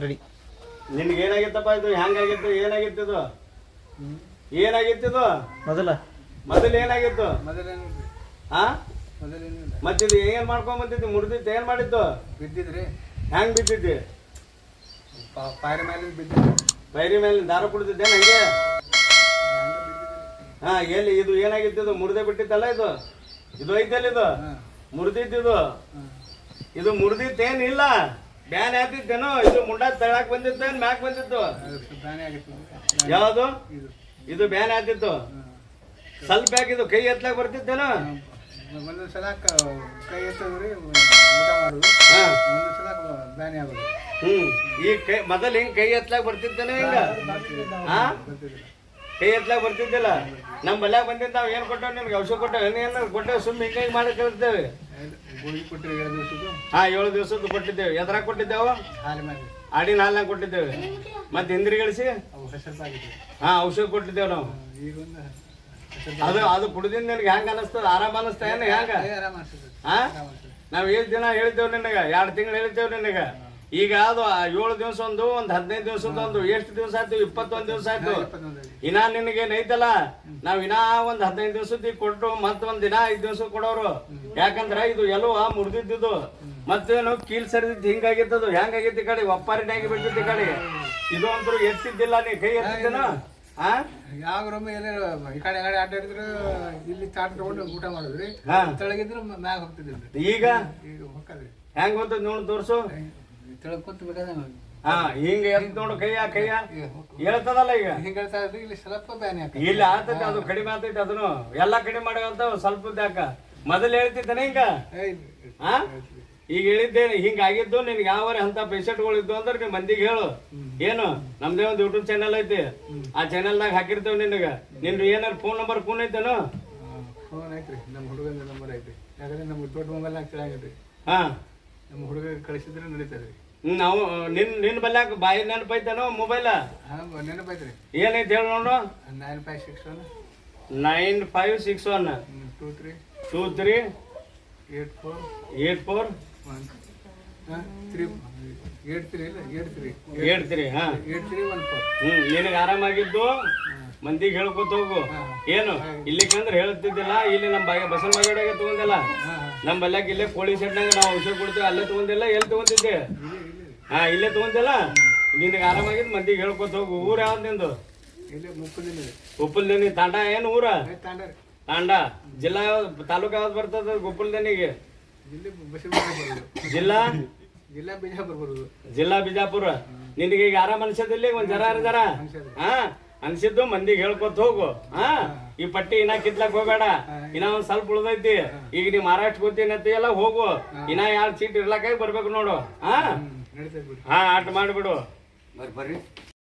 Ready. ನಿನ್ಗೆ ಏನಾಗಿತ್ತಪ್ಪ ಇದು? ಹೆಂಗಾಗಿತ್ತು ಏನಾಗಿತ್ತು ಇದು? ಏನಾಗಿತ್ತು ಇದು? ಮೊದಲ. ಮೊದಲು ಏನಾಗಿತ್ತು? ಮೊದಲೇನಿಲ್ರಿ. ಹಾ ಮೊದಲೇನಿಲ್ಲ. ಮತ್ತಿದು ಏನ್ ಮಾಡ್ಕೊಂಡ್ ಬಂದಿದ್ದು? ಮುರಿದಿತ್ತು ಏನ್ ಮಾಡಿದ್ದು? ಬಿದ್ದಿದ್ರಿ. ಹೆಂಗ್ ಬಿದ್ದಿದ್ದಿ? ಪೈರಿ ಮೇಲೆ ಬಿದ್ದಿದ್ರಿ. ಬೈರಿ ಮೇಲೆ ದಾರ ಕುಡಿದಿದ್ದೆ ನಂಗೆ ಹಾ ಎಲ್ಲಿ? ಇದು ಏನಾಗಿತ್ತು ಇದು? ಮುರಿದೇ ಬಿಟ್ಟಿತ್ತಲ್ಲ ಇದು? ಇದು ಐತಲ್ಲ ಇದು? ಹಾಂ. ಮುರಿದಿದ್ದು ಇದು? ಮುರಿದಿತ್ತೇನಿಲ್ಲ ಬ್ಯಾನ್ ಆಗ್ತಿದ್ದೇನೋ ಇದು ಮುಂಡ ತಳಕ್ ಬಂದಿತ್ತು ಏನ್ ಮ್ಯಾಕ್ ಬಂದಿತ್ತು? ಯಾವುದು? ಇದು ಇದು ಬ್ಯಾನ್ ಆಗ್ತಿತ್ತು. ಸ್ವಲ್ಪ ಯಾಕಿದು ಕೈ ಎತ್ತಲಾಗ ಬರ್ತಿದ್ದೇನೋ ಒಂದೊಂದು ಸಲ ಕ- ಕೈ ಎತ್ತದ್ರಿ ಊಟ ಮಾಡೋದು. ಹಾ. ಒಂದೊಂದು ಸಲ ಆಗೋದು ಹ್ಮ್. ಈ ಕೈ ಮೊದಲ್ ಹಿಂಗ್ ಕೈ ಎತ್ತಲಾಗ ಬರ್ತಿದ್ದೇನೋ ಹಿಂಗ ಹಾ? ಕೈ ಎತ್ತಲಾಗ ಬರ್ತಿದ್ದಿಲ್ಲ? ನಮ್ ಬಲ್ಯಾಗ ಬಂದಿದ್ದ ನಾವ್ ಏನ್ ಕೊಟ್ಟವ್ ನಿನ್ಗೆ ಔಷಧ ಕೊಟ್ಟವ್? ಏನೇನು ಕೊಟ್ಟವ್? ಸುಮ್ಮನೆ ಹಿಂಗೆ ಮಾಡಿ ಕಳಿಸ್ತೇವೆ ಹಾ ಏಳು ದಿವಸದ್ದು ಕೊಟ್ಟಿದ್ದೇವೆ. ಎದ್ರಾಗ ಕೊಟ್ಟಿದ್ದೇವ? ಆಡಿನ ಹಾಲ್ನಾಗ ಕೊಟ್ಟಿದ್ದೇವೆ. ಮತ್ತೆ ಹಿಂದಿರಿಗಳಿಸಿ ಹಾ ಔಷಧ ಕೊಟ್ಟಿದ್ದೇವೆ ನಾವು. ಅದು ಅದು ಕುಡಿದಿಂದ ನಿನಗೆ ಹೆಂಗ ಅನಸ್ತದ? ಆರಾಮ ಅನಸ್ತ ಏನ ಹೆಂಗ? ಹಾ ನಾವ್ ಏಳು ದಿನ ಹೇಳ್ತೇವೆ ನಿನಗ. ಎರಡು ತಿಂಗಳು ಹೇಳ್ತೇವೆ ನಿನಗ. ಈಗ ಅದು ಆ ಏಳು ದಿವಸ ಒಂದು ಒಂದ್ ಹದಿನೈದು ದಿವಸದ ಒಂದು ಎಷ್ಟು ದಿವಸ ಆಯ್ತು? ಇಪ್ಪತ್ತೊಂದು ದಿವಸ ಆಯ್ತು. ಇನ್ನ ನಿನಗೆ ಐತಲ್ಲ? ನಾವ್ ಇನ್ನ ಒಂದ್ ಹದಿನೈದು ದಿವಸದ ಕೊಟ್ಟು ಮತ್ತ ಒಂದ್ ದಿನ ಐದ್ ದಿವಸ ಕೊಡೋರು. ಯಾಕಂದ್ರ ಇದು ಎಲ್ಲೋ ಮುರಿದಿದ್ದು ಮತ್ತೇನು ಕೀಲ್ ಸರಿದಿದ್ದು ಹಿಂಗಾಗಿತ್ತದು ಹೆಂಗಾಗಿತ್ತು ಕಡೆ? ಒಪ್ಪಾರಿನಾಗಿ ಬಿಟ್ಟಿತ್ತು ಈ ಕಡೆ. ಇದು ಅಂತೂ ಎತ್ತಿದ್ದಿಲ್ಲ ನೀ ಕೈ ಎತ್ತಿದ್ದೇನ ಯಾವ ರೂಮ್ ಈ ಕಡೆ ಕಡೆ ಅಡ್ಡಾಡಿದ್ರು ಇಲ್ಲಿ ಚಾಟ್ ತಗೊಂಡು ಊಟ ಮಾಡಿದ್ರಿ ತೆಳಗಿದ್ರು ಮ್ಯಾಗ ಹೋಗ್ತಿದ್ರಿ ಈಗ? ಹೆಂಗ್ ನೋಡು ತೋರ್ಸು. ತೆಳಗ್ ಕುಂತು ಬೇಕಾದ್ರೆ ಹಾ ಹಿಂಗ ಎತ್ ನೋಡು ಕೈಯ ಕೈಯ ಹೇಳ್ತದಲ್ಲ ಈಗ. ಹಿಂಗ್ ಹೇಳ್ತಾ ಇದ್ರಿ ಇಲ್ಲಿ ಸ್ವಲ್ಪ ಬ್ಯಾನಿ ಹಾಕ ಇಲ್ಲಿ ಆತೈತಿ ಅದು ಕಡಿಮೆ ಆತೈತಿ ಅದನ್ನು. ಎಲ್ಲ ಕಡಿಮೆ ಮಾಡಂತ ಸ್ವಲ್ಪ ದ್ಯಾಕ ಮೊದಲು ಹೇಳ್ತಿದ್ದಾನೆ ಹಿಂಗ ಹಾ? ಈಗ ಹೇಳಿದ್ದೇನೆ ಹಿಂಗ ಆಗಿದ್ದು ನಿನ್ಗೆ ಯಾವ ಅಂತ ಪೇಷಂಟ್ಗಳು ಇದ್ದು ಅಂದ್ರೆ ನೀವ್ ಮಂದಿಗೆ ಹೇಳು. ಏನು? ನಮ್ದೇ ಒಂದು ಯೂಟ್ಯೂಬ್ ಚಾನಲ್ ಐತಿ. ಆ ಚಾನಲ್ನಾಗ ಹಾಕಿರ್ತೇವೆ ನಿನಗ. ನಿನ್ ಏನಾರ ಫೋನ್ ನಂಬರ್ ಫೋನ್ ಐತೇನು? ಫೋನ್ ಐತ್ರಿ. ನಮ್ಮ ಹುಡುಗನ ನಂಬರ್ ಐತಿ ಯಾಕಂದ್ರೆ ನಮ್ಗೆ ದೊಡ್ಡ ಮೊಬೈಲ್ ಕೇಳಂಗಿದ್ರಿ ಹಾ. ನಮ್ಮ ಹುಡುಗ ಕಳಿಸಿದ್ರೆ ನಡೀತದ್ರಿ ನಾವು ನಿನ್ ನಿನ್ ಬಲ್ಯಾಕ ಬಾಯಿ ನೆನಪೈತೇನೋ ಮೊಬೈಲ್? ನೆನಪೈತ್ರಿ. ಏನೈತಿ ಹೇಳಿ ನೋಡು. Nine five six one nine five six one two three two three eight four eight four one three eight three ಇಲ್ಲ? ಏಟ್ ತ್ರೀ ಏಟ್ ತ್ರೀ ಹಾ ಏಟ್ ತ್ರೀ ಒನ್ ಫೋರ್ ಹ್ಮ್ ನಿನಗೆ ಆರಾಮಾಗಿದ್ದು? ಮಂದಿಗೆ ಹೇಳ್ಕೊತ ಹೋಗು. ಏನು? ಇಲ್ಲಿ ಕಂದ್ರೆ ಹೇಳ್ತಿದ್ದಿಲ್ಲ ಇಲ್ಲಿ ನಮ್ಮ ಬಾಗ ಬಸವ ಮಗಡಿಗೆ ತಗೊಂಡಿಲ್ಲ. ನಮ್ಮ ಬಲ್ಯಾಕ ಇಲ್ಲೇ ಕೋಳಿ ಸೆಟ್ನಾಗ ನಾವು ಔಷಧ ಕೊಡ್ತೀವಿ ಅಲ್ಲೇ ತಗೊಂಡಿಲ್ಲ ಎಲ್ಲಿ ತಗೊಂಡಿದ್ದೆ? ಹಾ ಇಲ್ಲೇ ತಗೊಂಡಿಲ್ಲ? ನಿನಗೆ ಆರಾಮಾಗಿದ್ ಮಂದಿಗೆ ಹೇಳ್ಕೊತ ಹೋಗು. ಊರ ಯಾವ್ದು ನಿಂದು? ಉಪ್ಪಲ್ದೇನಿ. ತಾಂಡ ಏನು ಊರ? ತಾಂಡ ಜಿಲ್ಲಾ ಯಾವ್ದು ತಾಲೂಕು ಯಾವ್ದು ಬರ್ತದ ಬಸವನಗುಡಿ ಜಿಲ್ಲಾ? ಜಿಲ್ಲಾ ಬಿಜಾಪುರ ಬರೋದು. ಜಿಲ್ಲಾ ಬಿಜಾಪುರ. ನಿನಗೆ ಈಗ ಆರಾಮ್ ಅನ್ಸದಿಲ್ಲ ಒಂದ್ ಜರ ಜರ ಹಾ? ಅನ್ಸಿದ್ದು ಮಂದಿಗೆ ಹೇಳ್ಕೊತ ಹೋಗು. ಹಾ ಈ ಪಟ್ಟಿ ಇನ್ನ ಕಿತ್ಲಕ್ ಹೋಗ್ಬೇಡ. ಇನ್ನ ಒಂದ್ ಸ್ವಲ್ಪ ಉಳ್ದೈತಿ. ಈಗ ನೀ ಮಹಾರಾಷ್ಟ್ರ ಅಂತ ಎಲ್ಲ ಹೋಗು. ಇನ್ನ ಯಾರು ಸೀಟ್ ಇರ್ಲಕ್ಕಾಗಿ ಬರ್ಬೇಕು ನೋಡು. ಹಾ ಹಾ ಆಟ ಮಾಡ್ಬಿಡು. ಬರ್ರಿ ಬರ್ರಿ.